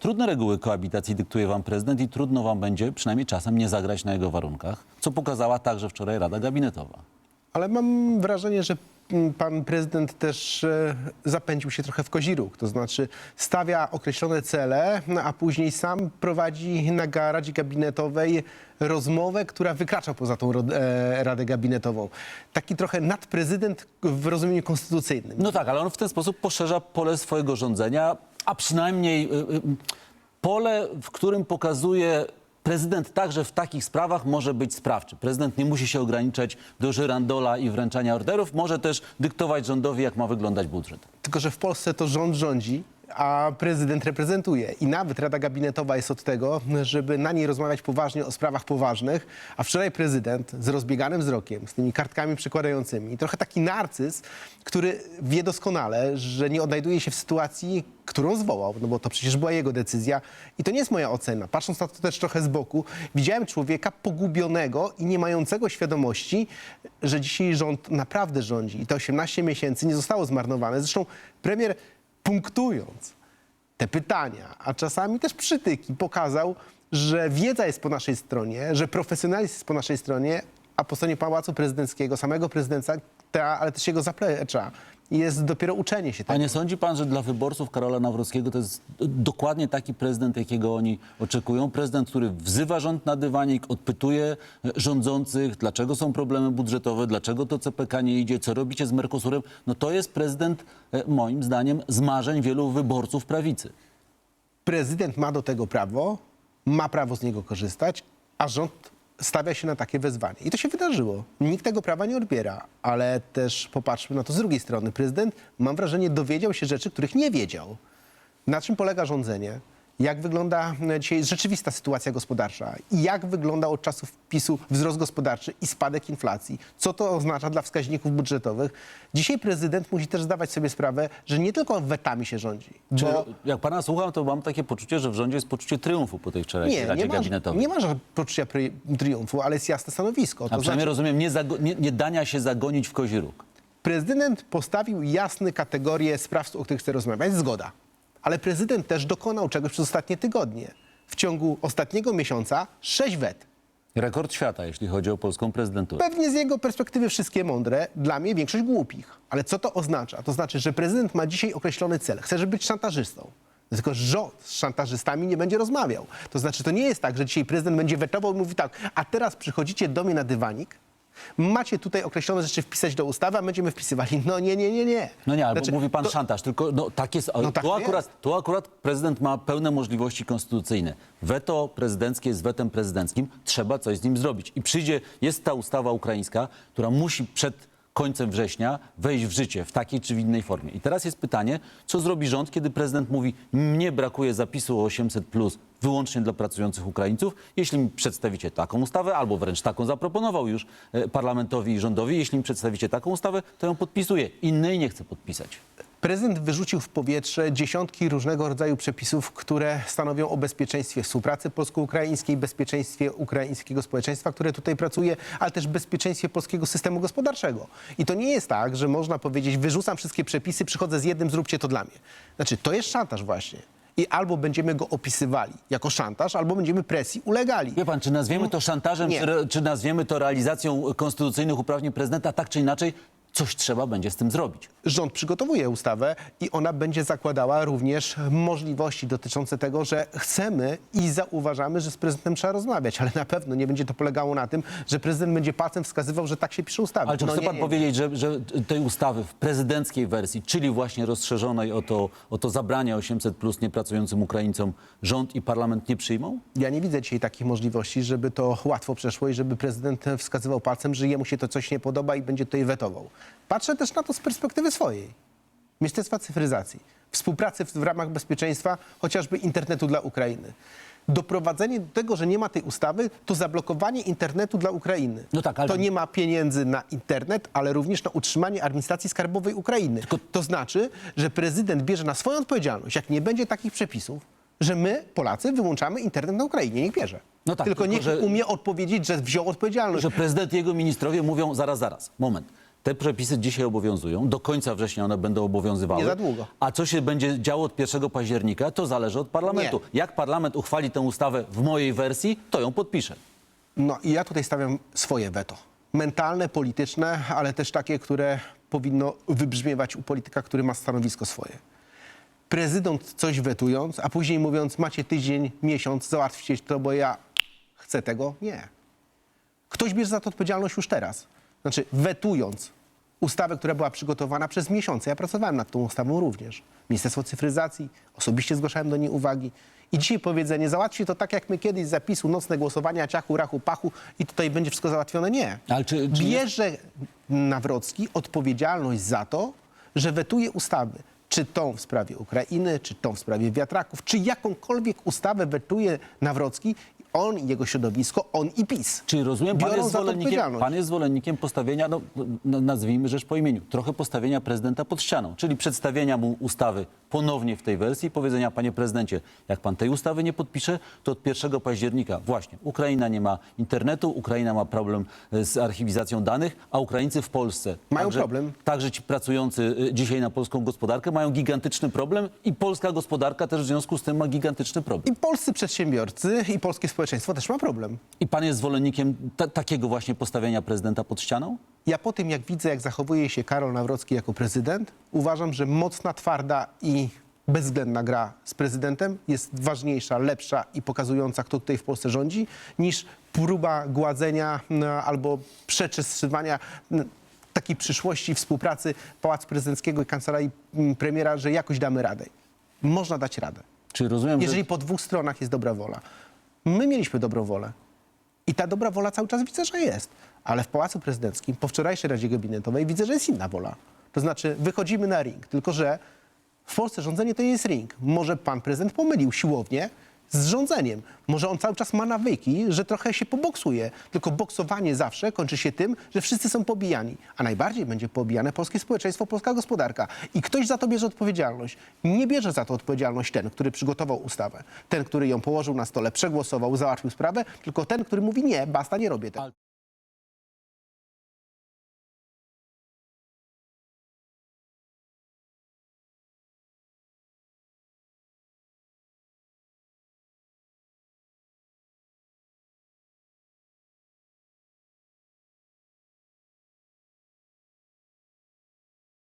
Trudne reguły koabitacji dyktuje wam prezydent i trudno wam będzie, przynajmniej czasem, nie zagrać na jego warunkach, co pokazała także wczoraj Rada Gabinetowa. Ale mam wrażenie, że pan prezydent też e, zapędził się trochę w koziróg. To znaczy stawia określone cele, a później sam prowadzi na Radzie Gabinetowej rozmowę, która wykracza poza tą e, Radę Gabinetową. Taki trochę nadprezydent w rozumieniu konstytucyjnym. No tak, ale on w ten sposób poszerza pole swojego rządzenia, a przynajmniej y, y, pole, w którym pokazuje prezydent także w takich sprawach może być sprawczy. Prezydent nie musi się ograniczać do żyrandola i wręczania orderów, może też dyktować rządowi, jak ma wyglądać budżet. Tylko, że w Polsce to rząd rządzi, a prezydent reprezentuje. I nawet Rada Gabinetowa jest od tego, żeby na niej rozmawiać poważnie o sprawach poważnych. A wczoraj prezydent z rozbieganym wzrokiem, z tymi kartkami przekładającymi, trochę taki narcyz, który wie doskonale, że nie odnajduje się w sytuacji, którą zwołał, no bo to przecież była jego decyzja. I to nie jest moja ocena. Patrząc na to też trochę z boku, widziałem człowieka pogubionego i nie mającego świadomości, że dzisiaj rząd naprawdę rządzi. I te 18 miesięcy nie zostało zmarnowane. Zresztą premier punktując te pytania, a czasami też przytyki, pokazał, że wiedza jest po naszej stronie, że profesjonalizm jest po naszej stronie, a po stronie Pałacu Prezydenckiego, samego prezydenta, ale też jego zaplecza jest dopiero uczenie się A tego. nie sądzi pan, że dla wyborców Karola Nawrockiego to jest dokładnie taki prezydent, jakiego oni oczekują? Prezydent, który wzywa rząd na dywanik, odpytuje rządzących, dlaczego są problemy budżetowe, dlaczego to CPK nie idzie, co robicie z Mercosurem. No to jest prezydent, e, moim zdaniem, z marzeń wielu wyborców prawicy. prezydent ma do tego prawo, ma prawo z niego korzystać, a rząd stawia się na takie wezwanie. I to się wydarzyło. Nikt tego prawa nie odbiera, ale też popatrzmy na to z drugiej strony. Prezydent, mam wrażenie, dowiedział się rzeczy, których nie wiedział. Na czym polega rządzenie? Jak wygląda e, dzisiaj rzeczywista sytuacja gospodarcza? I jak wygląda od czasów PiSu wzrost gospodarczy i spadek inflacji? Co to oznacza dla wskaźników budżetowych? Dzisiaj prezydent musi też zdawać sobie sprawę, że nie tylko wetami się rządzi. Czy, Bo Jak pana słucham, to mam takie poczucie, że w rządzie jest poczucie triumfu po tej wczorajszej nie, Radzie nie ma, Gabinetowej. nie ma poczucia pri- triumfu, ale jest jasne stanowisko. A To przynajmniej znaczy, rozumiem, nie, nie, nie dania się zagonić w kozi róg. prezydent postawił jasne kategorie spraw, o których chce rozmawiać. Zgoda. Ale prezydent też dokonał czegoś przez ostatnie tygodnie. W ciągu ostatniego miesiąca sześć wet. Rekord świata, jeśli chodzi o polską prezydenturę. Pewnie z jego perspektywy wszystkie mądre, dla mnie większość głupich. Ale co to oznacza? To znaczy, że prezydent ma dzisiaj określony cel. Chce żeby być szantażystą. Tylko rząd z szantażystami nie będzie rozmawiał. To znaczy, to nie jest tak, że dzisiaj prezydent będzie wetował i mówi tak, a teraz przychodzicie do mnie na dywanik, macie tutaj określone rzeczy wpisać do ustawy, a będziemy wpisywali. No nie, nie, nie, nie. No nie, albo Znaczy, mówi pan to- szantaż, tylko no, tak jest. No tak to akurat, jest. tu akurat prezydent ma pełne możliwości konstytucyjne. Weto prezydenckie jest wetem prezydenckim, trzeba coś z nim zrobić. I przyjdzie, jest ta ustawa ukraińska, która musi przed końcem września wejść w życie w takiej czy w innej formie. I teraz jest pytanie, co zrobi rząd, kiedy prezydent mówi, mnie brakuje zapisu o 800 plus wyłącznie dla pracujących Ukraińców. Jeśli mi przedstawicie taką ustawę, albo wręcz taką zaproponował już e, parlamentowi i rządowi, jeśli mi przedstawicie taką ustawę, to ją podpisuję. Innej nie chcę podpisać. Prezydent wyrzucił w powietrze dziesiątki różnego rodzaju przepisów, które stanowią o bezpieczeństwie współpracy polsko-ukraińskiej, bezpieczeństwie ukraińskiego społeczeństwa, które tutaj pracuje, ale też bezpieczeństwie polskiego systemu gospodarczego. I to nie jest tak, że można powiedzieć, wyrzucam wszystkie przepisy, przychodzę z jednym, zróbcie to dla mnie. Znaczy, to jest szantaż właśnie. I albo będziemy go opisywali jako szantaż, albo będziemy presji ulegali. Wie pan, czy nazwiemy to szantażem, czy, czy nazwiemy to realizacją konstytucyjnych uprawnień prezydenta, tak czy inaczej, coś trzeba będzie z tym zrobić. rząd przygotowuje ustawę i ona będzie zakładała również możliwości dotyczące tego, że chcemy i zauważamy, że z prezydentem trzeba rozmawiać, ale na pewno nie będzie to polegało na tym, że prezydent będzie palcem wskazywał, że tak się pisze ustawa. Ale czy No chce nie, pan nie, powiedzieć, że, że tej ustawy w prezydenckiej wersji, czyli właśnie rozszerzonej o to, o to zabranie 800 plus niepracującym Ukraińcom, rząd i parlament nie przyjmą? Ja nie widzę dzisiaj takich możliwości, żeby to łatwo przeszło i żeby prezydent wskazywał palcem, że jemu się to coś nie podoba i będzie tutaj wetował. Patrzę też na to z perspektywy swojej. Ministerstwa Cyfryzacji, współpracy w, w ramach bezpieczeństwa, chociażby internetu dla Ukrainy. Doprowadzenie do tego, że nie ma tej ustawy, to zablokowanie internetu dla Ukrainy. No tak, ale- To nie ma pieniędzy na internet, ale również na utrzymanie administracji skarbowej Ukrainy. To znaczy, że prezydent bierze na swoją odpowiedzialność, jak nie będzie takich przepisów, że my, Polacy, wyłączamy internet na Ukrainie. Niech bierze. No tak, tylko tylko niech że- umie odpowiedzieć, że wziął odpowiedzialność. Że prezydent i jego ministrowie mówią, zaraz, zaraz, moment. Te przepisy dzisiaj obowiązują, do końca września one będą obowiązywały. Nie za długo. A co się będzie działo od 1 października, to zależy od parlamentu. Jak parlament uchwali tę ustawę w mojej wersji, to ją podpiszę. No i ja tutaj stawiam swoje weto. Mentalne, polityczne, ale też takie, które powinno wybrzmiewać u polityka, który ma stanowisko swoje. Prezydent coś wetując, a później mówiąc, macie tydzień, miesiąc, załatwcie to, bo ja chcę tego. Nie. Ktoś bierze za to odpowiedzialność już teraz. Znaczy, wetując ustawę, która była przygotowana przez miesiące. Ja pracowałem nad tą ustawą również. Ministerstwo Cyfryzacji, osobiście zgłaszałem do niej uwagi. I dzisiaj powiedzenie, załatwcie to tak, jak my kiedyś z zapisu nocne głosowania, ciachu, rachu, pachu i tutaj będzie wszystko załatwione. Nie. Ale czy- czy Bierze Nawrocki odpowiedzialność za to, że wetuje ustawy. Czy tą w sprawie Ukrainy, czy tą w sprawie wiatraków, czy jakąkolwiek ustawę wetuje Nawrocki, on i jego środowisko, on i PiS. Czyli rozumiem, pan jest, zwolennikiem, pan jest zwolennikiem postawienia, no, no, nazwijmy rzecz po imieniu, trochę postawienia prezydenta pod ścianą, czyli przedstawienia mu ustawy ponownie w tej wersji i powiedzenia, panie prezydencie, jak pan tej ustawy nie podpisze, to od 1 października właśnie Ukraina nie ma internetu, Ukraina ma problem e, z archiwizacją danych, a Ukraińcy w Polsce Mają także, problem. Także ci pracujący y, dzisiaj na polską gospodarkę mają gigantyczny problem i polska gospodarka też w związku z tym ma gigantyczny problem. I polscy przedsiębiorcy, i polskie społeczeństwo też ma problem. I pan jest zwolennikiem ta, takiego właśnie postawienia prezydenta pod ścianą? Ja po tym, jak widzę, jak zachowuje się Karol Nawrocki jako prezydent, uważam, że mocna, twarda i bezwzględna gra z prezydentem jest ważniejsza, lepsza i pokazująca, kto tutaj w Polsce rządzi, niż próba gładzenia albo przeczysywania takiej przyszłości współpracy Pałacu Prezydenckiego i Kancelarii Premiera, że jakoś damy radę. Można dać radę. Czy rozumiem, Jeżeli że... po dwóch stronach jest dobra wola. My mieliśmy dobrą wolę. I ta dobra wola cały czas widzę, że jest. Ale w Pałacu Prezydenckim, po wczorajszej Radzie Gabinetowej, widzę, że jest inna wola. To znaczy, wychodzimy na ring. Tylko, że w Polsce rządzenie to nie jest ring. Może pan prezydent pomylił siłownie z rządzeniem. Może on cały czas ma nawyki, że trochę się poboksuje. Tylko boksowanie zawsze kończy się tym, że wszyscy są pobijani. A najbardziej będzie pobijane polskie społeczeństwo, polska gospodarka. I ktoś za to bierze odpowiedzialność. Nie bierze za to odpowiedzialność ten, który przygotował ustawę. Ten, który ją położył na stole, przegłosował, załatwił sprawę. Tylko ten, który mówi nie, basta, nie robię tego.